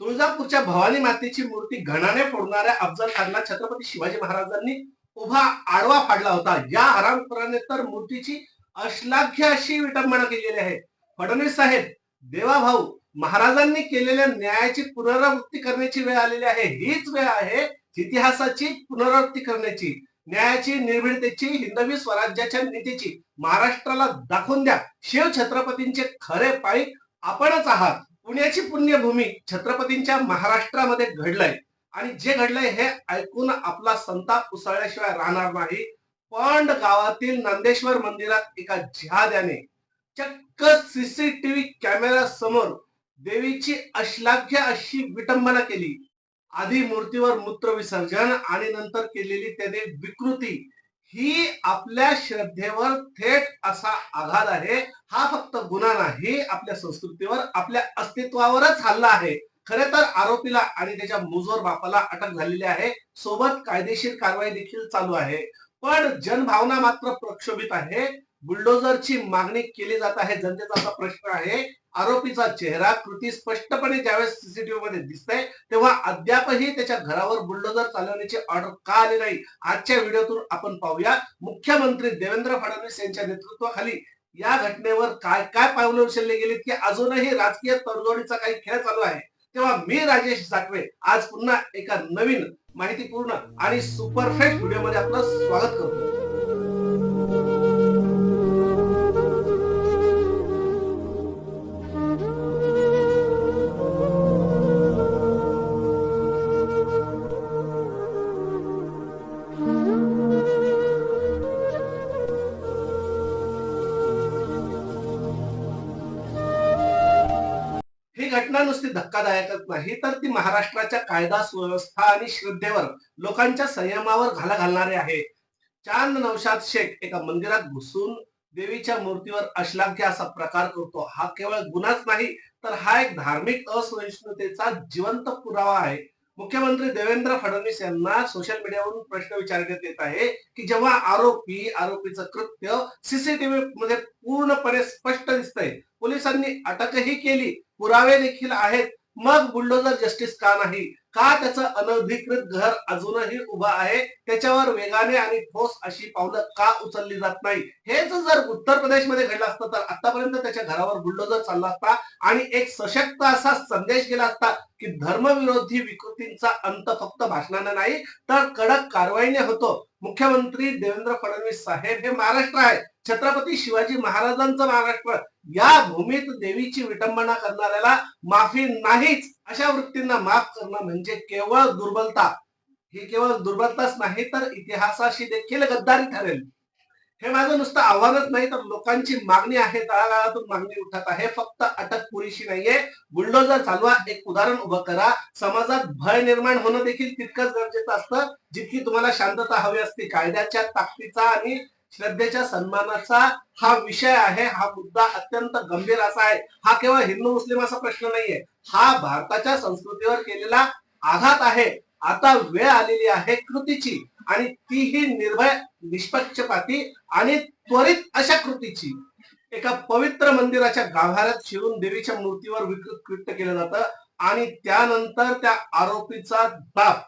तुळजापूरच्या भवानी मातेची मूर्ती घणाने फोडणाऱ्या अफजल खानला छत्रपती शिवाजी महाराजांनी उभा आडवा फाडला होता. या हरामखोराने तर मूर्तीची अश्लाघ्य अशी विटंबना केलेली आहे. फडणवीस साहेब देवा भाऊ महाराजांनी केलेल्या न्यायाची पुनरावृत्ती करण्याची वेळ आलेली आहे. हीच वेळ आहे इतिहासाची पुनरावृत्ती करण्याची. न्यायाची निर्भीडतेची हिंदवी स्वराज्याच्या नीतीची. महाराष्ट्राला दाखवून द्या. शिव छत्रपतींचे खरे पायी आपणच आहात. पुण्याची पुण्यभूमी छत्रपतींच्या महाराष्ट्रामध्ये घडलंय. आणि जे घडलंय हे ऐकून आपला संताप उसळल्याशिवाय राहणार नाही. पंड गावातील नंदेश्वर मंदिरात एका जिहाद्याने चक्क सीसीटीव्ही कॅमेरा समोर देवीची अश्लाघ्य अशी विटंबना केली. आधी मूर्तीवर मूत्र विसर्जन आणि नंतर केलेली त्याने विकृती ही आपल्या श्रद्धेवर थेट असा आघात आहे. हा फक्त गुन्हा नाही आपल्या संस्कृतीवर आपल्या अस्तित्वावरच हल्ला आहे. खरे तर आरोपीला आणि त्याच्या मुजोर बापाला अटक झालेली आहे. सोबत कायदेशीर कारवाई देखील चालू आहे. पण जनभावना मात्र प्रक्षोभित आहे. बुलडोझरची मागणी केली जात आहे. जनतेचा असा प्रश्न आहे. आरोपीचा चेहरा कृती स्पष्टपणे ज्यावेळेस सीसीटीव्ही मध्ये दिसतंय तेव्हा अद्यापही त्याच्या घरावर बुलडोझर चालवण्याची ऑर्डर का आली नाही? आजच्या व्हिडिओतून आपण पाहूया. मुख्यमंत्री देवेंद्र फडणवीस यांच्या नेतृत्वाखाली या घटनेवर काय काय पावलं उचलले गेलेत की अजूनही राजकीय तडजोडीचा काही खेळ चालू आहे? तेव्हा मी राजेश साठवे. आज पुन्हा एका नवीन माहितीपूर्ण आणि सुपरफेक्ट व्हिडिओमध्ये आपलं स्वागत करतो. घटना नुसती धक्कादायकच नाही. तर ती महाराष्ट्राच्या कायदा सुव्यवस्था आणि श्रद्धेवर लोकांच्या संयमावर घाला घालणारे आहे. चांद नवशाद शेख एका मंदिरात घुसून देवीच्या मूर्तीवर अश्लाघ्य असा प्रकार करतो. हा केवळ गुन्हाच नाही तर हा एक धार्मिक असहिष्णुतेचा जिवंत पुरावा आहे. मुख्यमंत्री देवेंद्र फडणवीस यांना सोशल मीडियावरून प्रश्न विचारण्यात येत आहे की जेव्हा आरोपी आरोपीचं कृत्य सीसीटीव्ही मध्ये पूर्णपणे स्पष्ट दिसतंय पोलिसांनी अटकही केली. पुरावे देखील आहेत. मग बुलडोजर जस्टिस का नाही? का त्याचं अनधिकृत घर अजूनही उभं आहे? त्याच्यावर वेगाने आणि ठोस अशी पावलं का उचलली जात नाही? हेच जर उत्तर प्रदेशमध्ये घडलं असतं तर आतापर्यंत त्याच्या घरावर बुलडोजर चालला असता आणि एक सशक्त असा संदेश गेला असता की धर्मविरोधी विकृतींचा अंत फक्त भाषणाने नाही तर कडक कारवाईने होतो. मुख्यमंत्री देवेंद्र फडणवीस साहेब हे महाराष्ट्र आहे. छत्रपती शिवाजी महाराजांचं महाराष्ट्र. या भूमीत देवीची विटंबना करणाऱ्याला माफी नाहीच. अशा वृत्तींना माफ करणं म्हणजे केवळ दुर्बलता. ही केवळ दुर्बलताच नाही तर इतिहासाशी देखील गद्दारी ठरेल. हे माझं नुसतं आव्हानच नाही तर लोकांची मागणी आहे तळागाळातून मागणी उठत आहे. फक्त अटक पुरेशी नाहीये. बुलडोजर चालवा एक उदाहरण उभं करा. समाजात भय निर्माण होणं देखील तितकंच गरजेचं असतं जितकी तुम्हाला शांतता हवी असते. कायद्याच्या ताकदीचा आणि श्रद्धेच्या सन्मानाचा हा विषय आहे. हा मुद्दा अत्यंत गंभीर असा आहे. हा केवळ हिंदू मुस्लिम असा प्रश्न नाहीये. हा भारताच्या संस्कृतीवर केलेला आघात आहे. आता वेळ आलेली आहे कृतीची आणि तीही निर्भय निष्पक्षपाती आणि त्वरित अशा कृतीची. एका पवित्र मंदिराच्या गाभाऱ्यात शिरून देवीच्या मूर्तीवर विकृत कृत्य केलं जातं आणि त्यानंतर त्या आरोपीचा बाप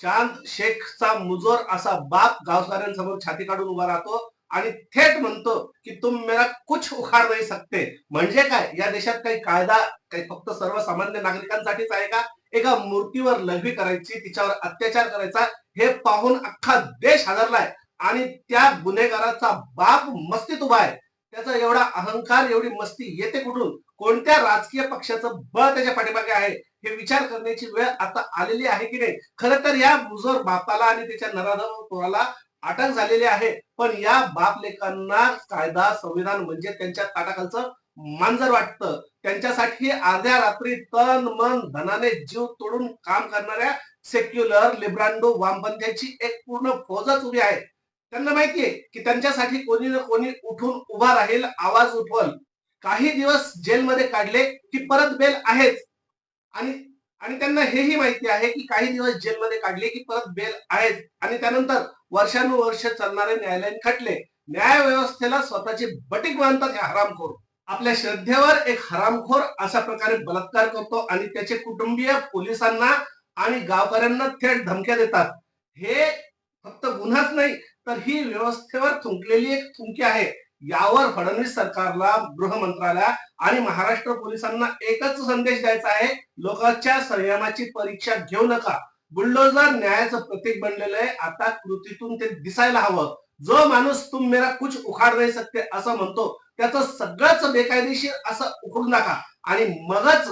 चांद शेखचा मुजोर असा बाप गावकऱ्यांसमोर छाती काढून उभा राहतो आणि थेट म्हणतो की तुम मेरा कुछ उखाड नाही सकते. म्हणजे काय? या देशात काही कायदा काही फक्त सर्वसामान्य नागरिकांसाठीच आहे का? एका मूर्तीवर लघवी करायची तिच्यावर अत्याचार करायचा हे पाहून अख्खा देश हादरलाय. आणि त्या गुन्हेगाराचा बाप मस्तीत उभा आहे. त्याचा एवढा अहंकार एवढी मस्ती येते कुठून? कोणत्या राजकीय पक्षाचं बळ त्याच्या पाठीमागे आहे? हे विचार करण्याची वेळ आता आलेली आहे की नाही? खरं तर या मुजोर बापाला आणि त्याच्या नराधम पोराला अटक झालेली आहे. पण या बाप लेखांना कायदा संविधान म्हणजे त्यांच्या ताटाखालचं मांजर वाटतं त्यांच्यासाठी अर्ध्या रात्री तन मन धनाने जीव तोडून काम करणाऱ्या सेक्युलर लिब्रांडो वामपंथ्याची एक पूर्ण फौजच उभी आहे. त्यांना माहितीये की त्यांच्यासाठी कोणी ना कोणी उठून उभा राहील आवाज उठवल. काही दिवस जेलमध्ये काढले की परत बेल आहेच. आणि आणि त्यांना हेही माहिती आहे की काही दिवस जेलमध्ये काढले की परत बेल आहेत आणि त्यानंतर वर्षानुवर्ष चालणारे न्यायालयीन खटले. न्याय व्यवस्थेला स्वतःची बटीक मानतात हे हरामखोर. आपल्या श्रद्धेवर एक हरामखोर अशा प्रकारे बलात्कार करतो आणि त्याचे कुटुंबीय पोलिसांना आणि गावकऱ्यांना थेट धमक्या देतात. हे फक्त गुन्हाच नाही तर ही व्यवस्थेवर थुंकलेली एक थुंकी आहे. यावर फडणवीस सरकारला गृह मंत्रालय आणि महाराष्ट्र पोलिसांना एकच संदेश द्यायचा आहे लोकांच्या संयमाची परीक्षा घेऊ नका. बुलडोजर न्यायाचं प्रतीक बनलेलं आहे. आता कृतीतून ते दिसायला हवं. जो माणूस तुम मेरा कुछ उखाड नाही सकते असं म्हणतो त्याचं सगळंच बेकायदेशीर असं उखडून नका. आणि मगच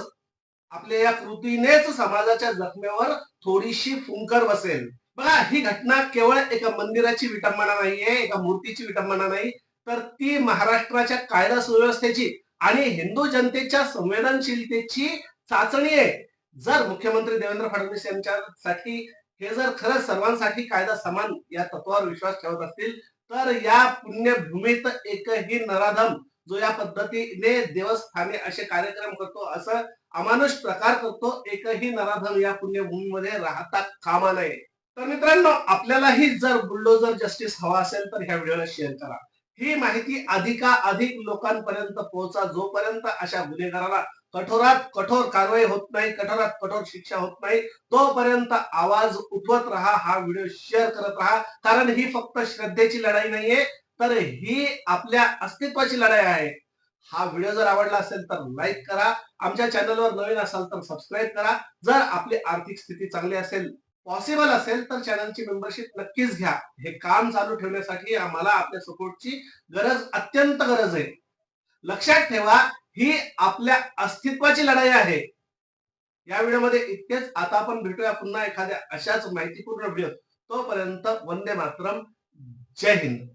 आपल्या या कृतीनेच समाजाच्या जखमेवर थोडीशी फुंकर बसेल. बघा ही घटना केवळ एका मंदिराची विटंबना नाहीये एका मूर्तीची विटंबना नाही तर ती महाराष्ट्राच्या कायदा सुव्यवस्थेची आणि हिंदू जनतेच्या संवेदनशीलतेची चाचणी आहे. जर मुख्यमंत्री देवेंद्र फडणवीस यांच्यासाठी हे जर खरंच सर्वांसाठी कायदा समान या तत्वावर विश्वास ठेवत असतील तर या पुण्यभूमीत एकही नराधम जो या पद्धतीने देवस्थाने असे कार्यक्रम करतो असं अमानुष प्रकार करतो एकही नराधम या पुण्यभूमीमध्ये राहता कामा नये. तर मित्रांनो आपल्यालाही जर बुलडोजर जस्टिस हवा असेल तर ह्या व्हिडिओला शेअर करा. ही माहिती अधिका अधिक लोकांपर्यंत पोहोचा जोपर्यंत अशा गुन्हेगाराला कठोरात कठोर कारवाई होत नाही कठोरात कठोर शिक्षा होत नाही तोपर्यंत आवाज उठवत राहा हा व्हिडिओ शेअर करत राहा. कारण ही फक्त श्रद्धेची लढाई नाहीये तर ही आपल्या अस्तित्वाची लढाई आहे. हा व्हिडिओ जर आवडला असेल तर लाईक करा. आमच्या चॅनलवर नवीन असाल तर सबस्क्राईब करा. जर आपली आर्थिक स्थिती चांगली असेल पॉसिबल असेल तर चॅनलची मेंबरशिप नक्कीच घ्या. हे काम चालू ठेवण्यासाठी आम्हाला आपल्या सपोर्टची गरज अत्यंत गरज आहे. लक्षात ठेवा ही आपल्या अस्तित्वाची लढाई आहे. या व्हिडिओमध्ये इतकेच. आता आपण भेटूया पुन्हा एखाद्या अशाच माहितीपूर्ण व्हिडिओ तोपर्यंत वंदे मातरम. जय हिंद.